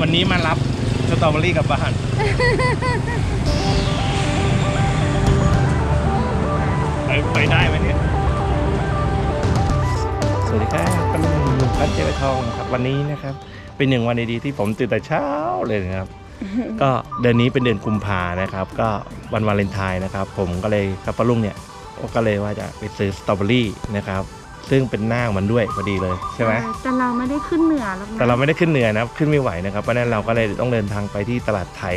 วันนี้มารับสตรอเบอรี่กลับบ้าน ไปไปได้ไหมเนี่ย สวัสดีครับก็ลุงลุงพัดเจริญทองนะครับวันนี้นะครับ เป็นหนึ่งวันดีๆที่ผมตื่นแต่เช้าเลยนะครับ ก็เดือนนี้เป็นเดือนกุมภานะครับ ก็วันวาเลนไทน์นะครับ ผมก็เลยกับป้าลุงเนี่ยก็เลยว่าจะไปซื้อสตรอเบอรี่นะครับ ซึ่งเป็นหน้ามันด้วยพอดีเลยใช่ไหมเออแต่เราไม่ได้ขึ้นเหนือหรอกนะแต่เราไม่ได้ขึ้นเหนือนะครับขึ้นไม่ไหวนะครับเพราะฉะนั้นเราก็เลยต้องเดินทางไปที่ตลาดไทย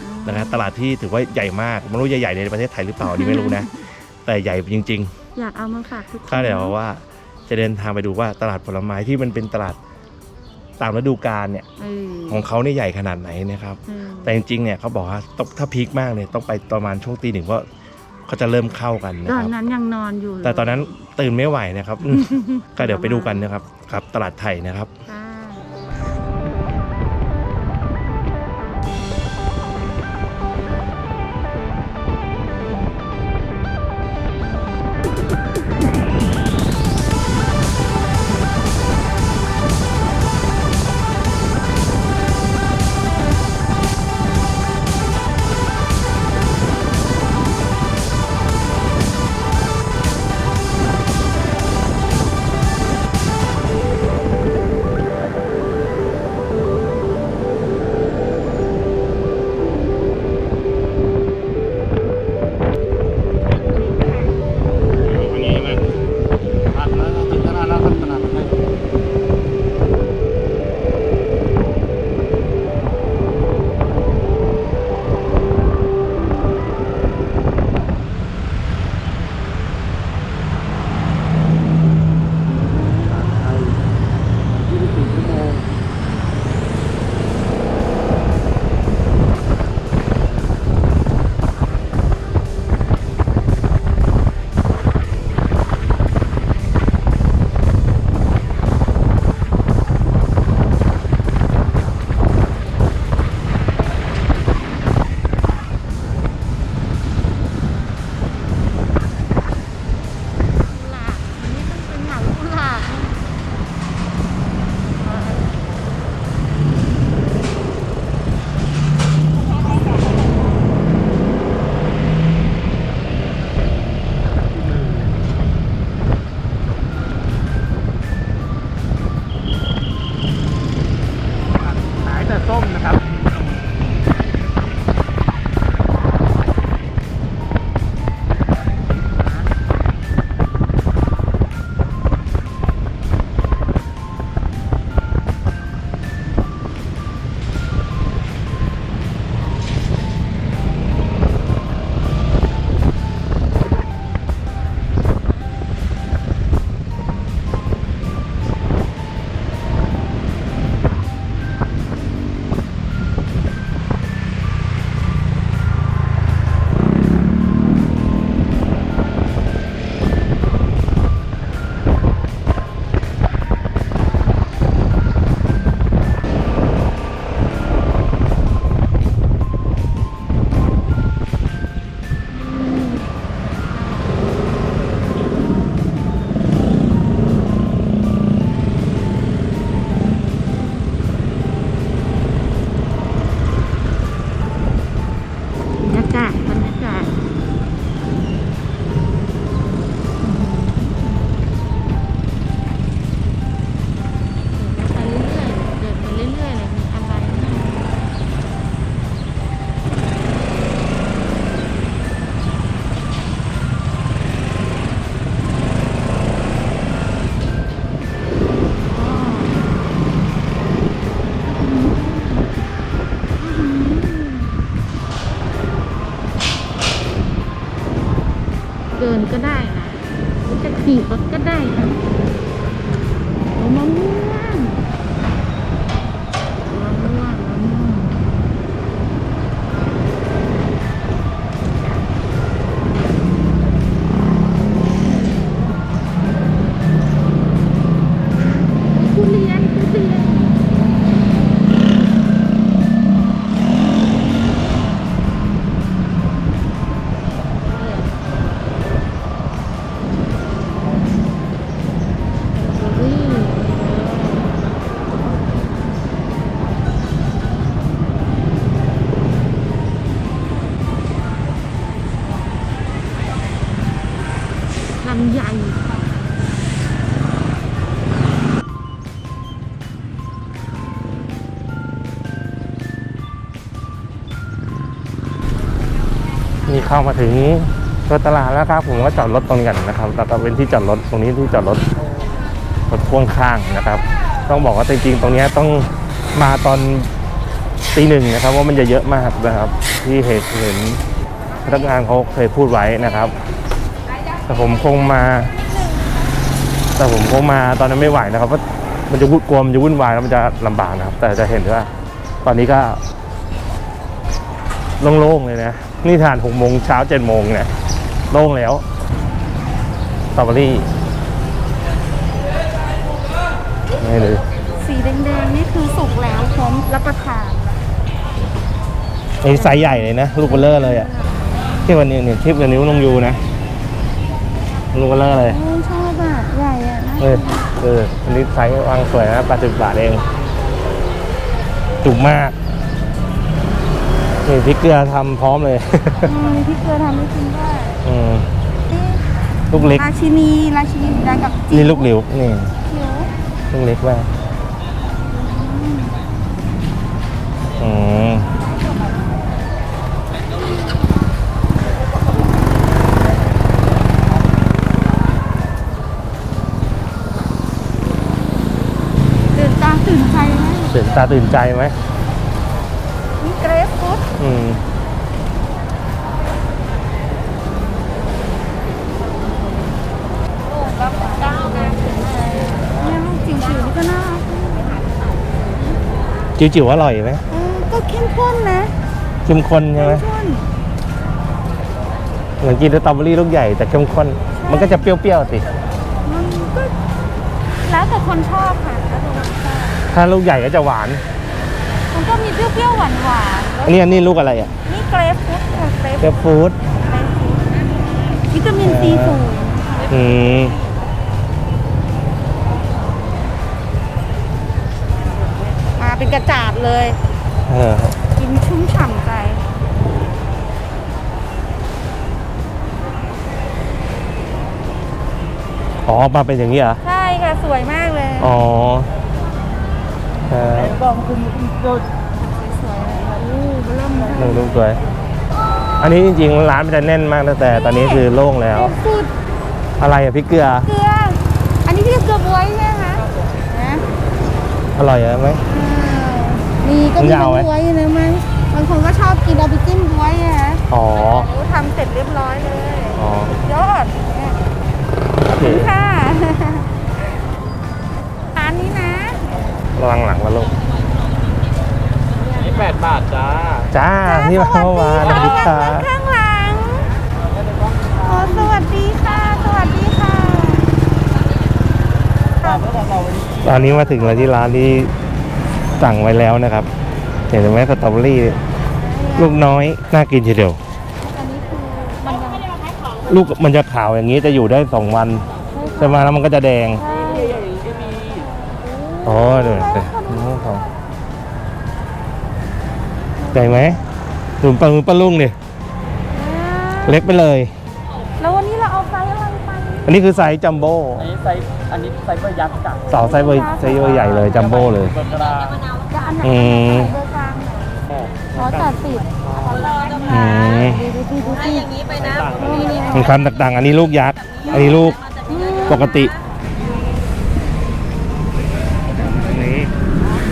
อืมนะครับตลาดที่ถือว่าใหญ่มากไม่รู้ใหญ่ๆในประเทศไทยหรือเปล่าอันนี่ไม่รู้นะ แต่ใหญ่จริง อยากเอามาฝากทุกคนๆก็เดี๋ยวว่าจะเดินทางไปดูว่าตลาดผลไม้ที่มันเป็นตลาดตามฤดูกาลเนี่ยเออของเขาเนี่ยใหญ่ขนาดไหนนะครับ เออแต่จริงๆเนี่ยเขาบอกว่าต้องถ้าพีคมากเลยต้องไปประมาณช่วงตีหนึ่งเพราะ เขาจะเริ่มเข้ากันนะตอคนรับ นั้นยังนอนอยู่เลยแต่ตอนนั้นตื่นไม่ไหวนะครับก็เดี๋ยวไปดูกันนะครับครับ ตลาดไทยนะครับ ค่ะ เข้ามาถึงตัวตลาดแล้วครับ ผมก็จอดรถตรงนี้กันนะครับแล้วก็เป็นที่จอดรถตรงนี้ที่จอดรถรถพ่วงข้างนะครับ ต้องบอกว่าจริงๆ ตรงนี้ต้องมาตอนตีหนึ่งนะครับว่ามันจะเยอะมากนะครับ ที่เหตุเห็นพนักงานเขาเคยพูดไว้นะครับ แต่ผมคงมา แต่ผมคงมาตอนนั้นไม่ไหวนะครับเพราะมันจะวุ่นกลัวมันจะวุ่นวายแล้วมันจะลำบากนะครับ แต่จะเห็นว่า ตอนนี้ก็โล่งๆเลยนะ นี่ทานหกโมงเช้าเจ็ดโมงเนี่ยโล่งแล้วสตรอเบอรี่นี่เลยสีแดงๆนี่คือสุกแล้วพร้อมรับประทานไอ้ไซส์ใหญ่เลยนะ ลูกเบลเลอร์เลยอะที่วันนี้เนี่ยคลิปกับนิ้วลงยูนะ ลูกเบลเลอร์เลยโอ้ชอบอะใหญ่อะน่าเอกิอนเอออันนี้ไซส์วางสวยนะ80บาทเองจุกมาก นี่พริกเกลือทำพร้อมเลย อืมพี่เกลือทำให้กินด้วยอืมนี่ลูกเล็ก ราชินีราชินีดังกับจิ๋วนี่ลูกหลิวนี่เขียวลูกเล็กมากอืมตื่นตาตื่นใจไหมตื่นตาตื่นใจไหมนี่เกรฟฟูด อืมเนี่ยลูกจิ๋วๆนี่ก็น่ารักจิ๋วๆอร่อยไหมเออก็เข้มข้นนะเข้มข้นใช่ไหมเข้มข้นเหมือนกินสตรอเบอรี่ลูกใหญ่แต่เข้มข้น มันก็จะเปรี้ยวๆสิมันก็แล้วแต่คนชอบค่ะแล้วแต่คนชอบถ้าลูกใหญ่ก็จะหวาน มันก็มีเปรี้ยวๆหวานๆแล้วอันนี้อันนี้ลูกอะไรอะ นี่เกรฟฟูดค่ะเกรฟเกรปฟรุตวิตามินซีสูงอืมมาเป็นกระจาดเลย เออกินชุ่มฉ่ำใจอ๋อมาเป็นอย่างนี้เหรอใช่ค่ะ สวยมากเลย อ๋อ ครับกล้องคุณโดนสวยๆเลยอู้เริ่มหนึ่งลูกสวย อันนี้จริงๆร้านมันจะแน่นมากนะแต่ตอนนี้คือโล่งแล้ว สุดอะไรอะพริกเกลือ เกลือ อันนี้พี่เกลือบวยใช่ไหมคะนะอร่อยไหมเออมีก็มีมึงจะเอาไหมน้ำบวยนะมั้งบางคนก็ชอบกินเอาไปจิ้มบวยอะฮะอ๋อหนูทำเสร็จเรียบร้อยเลยอ๋อยอดเนี่ยโอเค ค่ะ ระวังหลังมาลูกนี่แปดบาทจ้า จ้าที่มาเมื่อวานสวัสดีค่ะ ข้างหลังโอ้สวัสดีค่ะ สวัสดีค่ะ ตอนนี้มาถึงแล้วที่ร้านที่สั่งไว้แล้วนะครับ เห็นไหมสตรอเบอรี่ ลูกน้อย น่ากินทีเดียวอันนี้คือมันยังลูกมันจะขาวอย่างนี้จะอยู่ได้สองวัน ใช่ไหมแล้วมันก็จะแดง ใช่ อ๋อเดี๋ยวเดี๋ยวน้องของใหญ่ไหมถุนปลามือปลาลุงดิเล็กไปเลย แล้ววันนี้เราเอาไซส์อะไรไปอันนี้คือไซส์จัมโบ้อันนี้ไซส์อันนี้ไซส์เบอร์ยักษ์จ้ะสาวไซส์เบอร์ไซส์เบอร์ใหญ่เลยจัมโบ้เลย เบอร์กระดาษจะอันไหนอืม เบอร์กลางหน่อยร้อยแปดสิบอืมดูดูดูดูอย่างนี้ไปนะ มันคำต่างๆ อันนี้ลูกยักษ์ อันนี้ลูกปกติ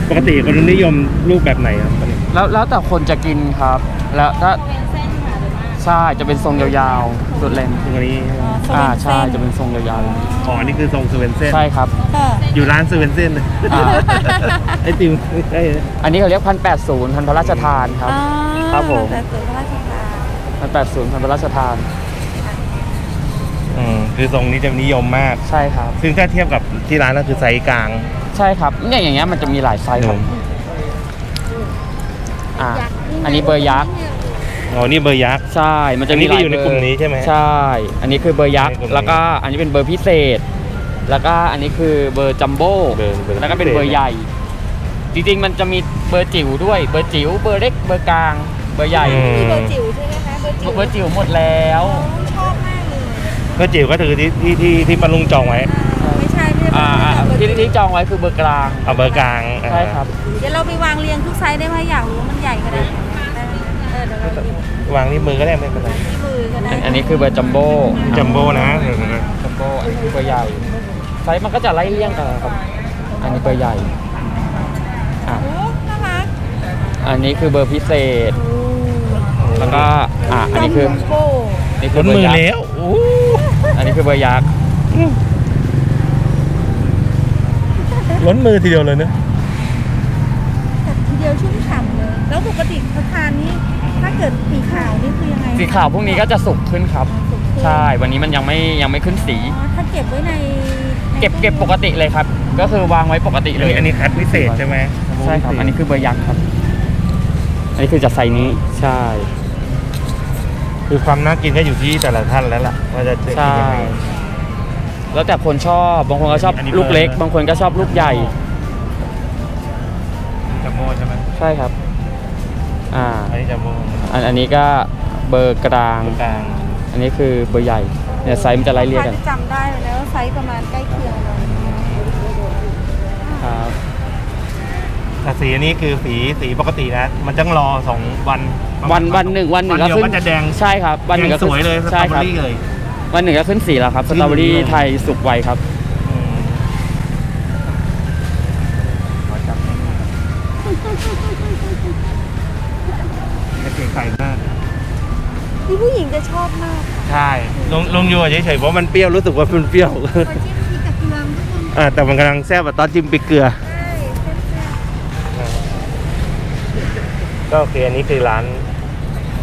ปกติคนนิยมลูกแบบไหนครับแล้วแล้วแต่คนจะกินครับ แล้วถ้าใช่จะเป็นทรงยาวๆสุดเลนตรงนี้อ่าใช่จะเป็นทรงยาวอ๋ออันนี้คือทรงสเวนเซนๆใช่ครับอยู่ร้านสเวนเซนอ่าไอติมไม่ใช่อันนี้เขาเรียกพันแปดศูนย์พันพระราชทานครับครับผม แต่ตัวพระราชทานพันแปดศูนย์พันพระราชทาน อืมคือทรงนี้จะนิยมมาก ใช่ครับ ซึ่งถ้าเทียบกับที่ร้านก็คือไซส์กลาง ใช่ครับเนี่ยอย่างเงี้ยมันจะมีหลายไซส์ครับ อ่า อันนี้เบอร์ยักษ์อ๋อ นี่เบอร์ยักษ์ ใช่ มันจะอันนี้มีหลายก็อยู่ในเบกลุ่มนี้ใช่ไหมใช่ อันนี้คือเบอร์ยักษ์ในกลุ่มนี้แล้วก็อันนี้เป็นเบอร์พิเศษ แล้วก็อันนี้คือเบอร์จัมโบ้เบอร์เบอร์แล้วก็เป็นเบอร์ใหญ่ จริงๆ มันจะมีเบอร์จิ๋วด้วย เบอร์จิ๋ว เบอร์เล็ก เบอร์กลาง เบอร์ใหญ่อืมมีเบอร์จิ๋วใช่ไหมคะ เบอร์จิ๋วเบอร์จิ๋วหมดแล้ว ชอบมากเลย ก็จิ๋วก็ถือที่ที่ที่ที่ปาลุงจองไว้ไม่ใช่ไม่ใช่อ่าอ่าเบอร์ที่จิ๋วที่จองไว้คือเบอร์กลางเอาเบอร์กลางใช่ครับ เดี๋ยวเราไปวางเรียงทุกไซส์ได้ไหมอยากรู้ว่ามันใหญ่ขนาดไหนเออเดี๋ยวเราหยิบวางที่มือก็ได้ไม่เป็นไรที่มือก็ได้อันอันนี้คือเบอร์จัมโบ้จัมโบ้นะเออจัมโบ้อันนี้คือเบอร์ใหญ่ไซส์มันก็จะไล่เลี่ยงกันนะครับ อันนี้เบอร์ใหญ่อะโอ้น่ารักอันนี้คือเบอร์พิเศษ แล้วก็อะอันนี้คือจัมโบ้นี่คืล้อนเบอมืร์อยักษ์แล้วโอ้อันนี้ คือเบอร์ยักษ์ล้นมือทีเดียวเลยเนอะแต่ทีเดียวชุ่มฉ่ำเลย แล้วปกติเขาทานนี่ถ้าเกิดสีขาวนี่คือยังไงสีขาวพวกนี้ก็จะสุกขึ้นครับ สุกขึ้นใช่ วันนี้มันยังไม่ยังไม่ขึ้นสี อ๋อถ้าเก็บไว้ในในเก็บเก็บปกติเลยครับ ก็คือวางไว้ปกติอันเลยนี้อันนี้คัดพิเศษใช่ไหมใช่ครับ อันนี้คือเบอร์ยักษ์ครับ อันนี้คือจะไซส์นี้ ใช่ คือความน่ากินก็อยู่ที่แต่ละท่านแล้วล่ะว่าจะจะกินใช่ยังไงแล้วแต่คนชอบบางคนก็ชอบอันนี้ลูกเล็ก เบอร์ บางคนก็ชอบลูกใหญ่ จัมโบ้ใช่ไหมใช่ครับ อ่า อันนี้จัมโบ้อันอันนี้ก็เบอร์กลางตรงกลางอันนี้คือเบอร์ใหญ่เนี่ยไซส์มันจะไล่เรียกกัน จำได้เลยนะว่าไซส์ประมาณใกล้เคียงเลยครับ แต่สีอันนี้คือสีสีปกตินะ มันต้องรอสองวันประมาณวันวันหนึ่งวันหนึ่งวันก็เดียวขึ้นก็จะแดงใช่ครับวันหนึ่งก็แดสวยเลยสตรใช่อเบคอรับรี่เลย วันหนึ่งก็ขึ้นสีแล้วครับสตรอเบอรี่ขึ้นเลยไทยสุกไวครับอืมขอจับจะเก่งไก่มากที่ผู้หญิงจะชอบมาก ใช่ลงลงอยู่เฉยๆเพราะมันเปรี้ยวรู้สึกว่ามันเปรี้ยวพอจิ้มพริกกับเกลือทุกคนอ่าแต่มันกำลังแซ่บอะตอนจิ้มพริกเกลือ ก็โอเคอันนี้คือร้าน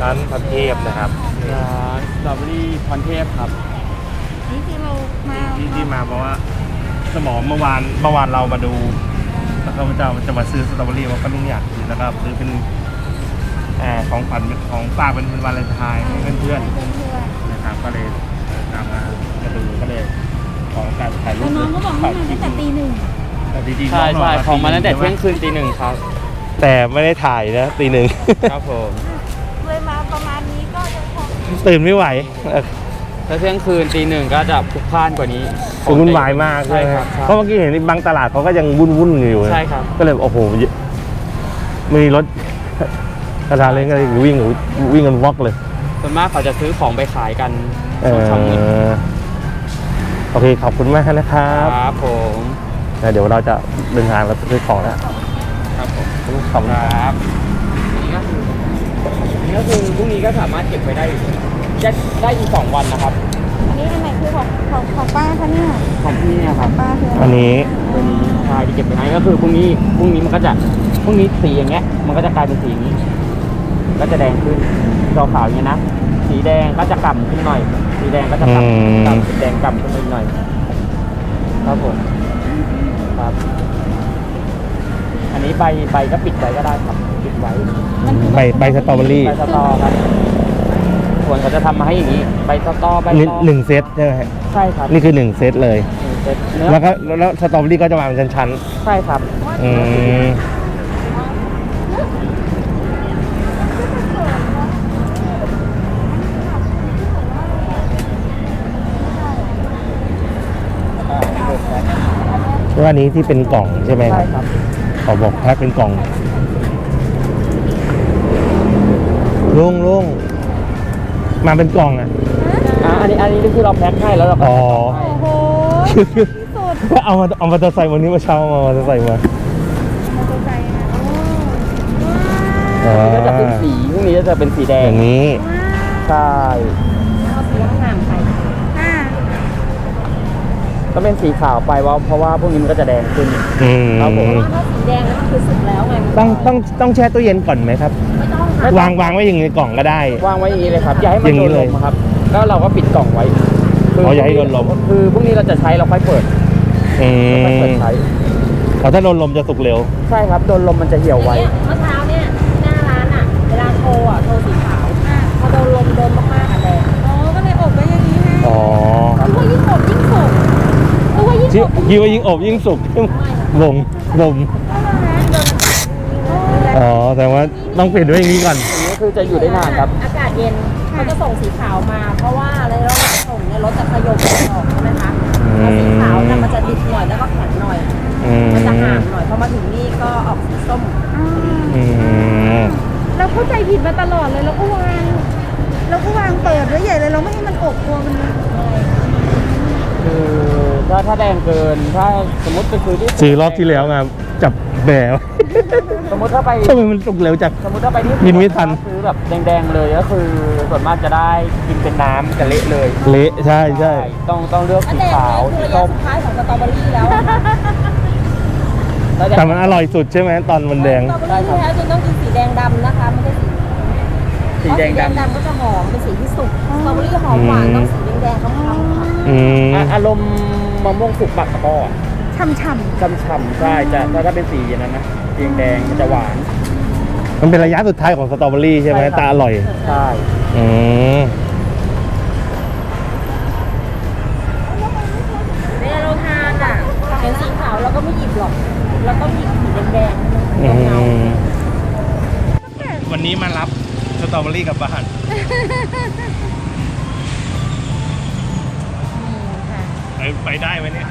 ร้านพันเทพนะครับร้านสตรอเบอรี่พรเทพครับๆนี่คือเรามาที่ที่มาเพราะว่า สมองเมื่อวานเมื่อวานเรามาดู แล้วก็พระเจ้าจะมาซื้อสตรอเบอรี่ว่าก็ลุงอยากกินแล้วก็ซื้อเป็นอ่าของขวัญของฝากเป็นเป็นวาเลนไทน์ให้เพื่อนเพื่อนๆนะครับก็เลยตามมามาดูก็เลยขอโอกาสถ่ายๆรูแล้วปน้องก็บอกให้มาตั้งแต่ตีหนึ่งแต่จริงๆใช่น้ใช่บกของมาตั้งแต่ใช่ไหเที่ยงคืนตีหนึ่งครับ แต่ไม่ได้ถ่ายนะตีหนึ่งครับผมเลยมาประมาณนี้ก็ยังพอตื่นไม่ไหวเออถ้าเที่ยงคืนตีหนึ่งก็จะพลุกพล่านกว่านี้คือวุ่นวายมากใช่ใช่ไหมครับเพราะเมื่อกี้เห็นบางตลาดเขาก็ยังวุ่นวุ่นๆอยู่นะใช่ครับก็เลยโอ้โหมีรถกระทาเล้งก็เลยวิ่งวิ่งกันวอกเลยส่วนมากเขาจะซื้อของไปขายกันเอช่วงเช้ามืดอโอเคขอบคุณมากนะครับครับผมแล้วเดี๋ยวเราจะเดินทางเราไปซื้อของแล้ว ครับผมขอบคุณคครับรับนี่ก็คือนี่ก็คือพรุ่งนี้ก็สามารถเก็บไว้ได้ได้ได้อีกสองวันนะครับ อันนี้อันไหนคือของของของป้าคะเนี่ยของพี่เนี่ยครับป้าคืออัอันนี้ตัวนี้ใช่ที่เก็บไว้ให้ก็คือพรุ่งนี้พรุ่งนี้มันก็จะพรุ่งนี้สีอย่างเงี้ย มันก็จะกลายเป็นสีอย่างนี้ ก็จะแดงขึ้นจอขาวอย่างเงี้ยนะสีแดงก็จะกล่ำขึ้นหน่อย สีแดงก็จะกล่ำกล่ำเป็นแดงกล่ำขึ้นมาอีกหน่อยครับผมครับ อันนี้ใบใบก็ปิดไว้ก็ได้ครับปิดไว้มันคือใบใบสตรอเบอรี่ใบสตอครับส่วนเขาจะทำมาให้อย่างนี้ใบสตอใบนี่ตอหนึ่งเซตใช่ไหมฮะใช่ครับนี่คือหนึ่งเซตเลยหนึ่งเซตเนื้อแล้วก็แล้วสตรอเบอรี่ก็จะวางเป็นชั้นใช่ครับๆอืมว่าอันนี้ที่เป็นกล่องใช่ไหมคใช่รับ ครับ ขอบอกแพ็คเป็นกล่องลุงลุงมาเป็นกล่องอะอ่าอันนี้อันนี้คือเราแพ็คให้แล้วเราก็อ๋อให้โอ้โหคือคือที่สุดเอามาเอามาจะใส่วันนี้มาเช้าเอามาจะใส่มามอเตอร์ไซค์นะโอ้อ๋อว้าวก็จะเป็นสีพรุ่งนี้จะเป็นสีแดองย่างนี้ ใช่ ก็เป็นสีขาวไปว่าเพราะว่าพวกนี้มันก็จะแดงขึ้น อืมครับผม ถ้าสีแดงแล้วมันคือสุกแล้วไงต้องต้องต้องแช่ตู้เย็นก่อนไหมครับ ไม่ต้องค่ะวางวางไว้อย่างในกล่องก็ได้ วางไว้อย่างนี้เลยครับอย่าให้มันอย่างนี้โดนเลลยมครับแล้วเราก็ปิดกล่องไว้อ๋ออย่าให้โดนลม คือพรุ่งนี้เราจะใช้เราค่อยเปิดอืค่อยเปิมดใช้เพราะถ้าโดนลมจะสุกเร็ว ใช่ครับโดนลมมันจะเหี่ยวไว้ เนี่ยเมื่ คือว่ายิ่งที่อบคิดว่ายิ่งอบยิ่งสุกบ่มบ่มอ๋อแต่ว่าต้องเปลี่ยนด้วยอย่างนี้ก่อนอันนี้คือจะอยู่ได้นานครับ อากาศเย็นเขาจะส่งสีขาวมา เพราะว่าในรถส่งเนี่ยรถจะขยมออกใช่ไหมคะอืมแล้วสีขาวเนี่ยมันจะดิบหน่อยแล้วก็แข็งหน่อยอืมมันจะห่างหน่อยพอมาถึงนี่ก็ออกสีส้มอ่าอืมแล้วผู้เข้าใจผิดมาตลอดเลยเราก็วางเราก็วางเปิดไว้ใหญ่เลยเราไม่ให้มันอบกลัวมันคือ ถ้าถ้าแดงเกิน ถ้าสมมติไปซื้อที่ซื้อรอบที่แล้วไงจับแบวสมมติถ้าไป ทำไมมันสุกเร็วจัง สมมติถ้าไปที่กินไม่ทัน ซื้อแบบแดงๆเลยก็คือส่วนมากจะได้กินเป็นน้ำจะเละเลยเละใช่ใช่ ต้องต้องเลือกถ้าสีแดงขาวเนี่ยคือสีระยะส้มสุดท้ายของสตรอเบอรี่แล้วอะแล้วแต่มันอร่อยสุดใช่ไหมตอนมันแดง สตรอเบอรี่แท้จริงต้องกินสีแดงดำนะคะไม่ใช่สีสีแดงเพราะดำดำ ก็จะหอมเป็นสีที่สุกสตรอเบอรี่หอมหวานต้องสีแดงๆขาวๆค่ะอืม อะอารมณ์ มะม่วงสุกปักตะกร้อช่ำช่ำๆใช่จะถ้าถ้าเป็นสีอย่างนั้นนะสีแดงๆมันจะหวาน มันเป็นระยะสุดท้ายของสตรอเบอรี่ใช่ไหมใช่ครับแตาอร่อยใช่อืมเวลาเราทานอะเห็นสีขาวเราก็ไม่หยิบหรอกเราต้องหยิบสีแดงๆอืเงามวันนี้มารับสตรอเบอรี่กลับบ้าน ไปได้ไหมเนี่ย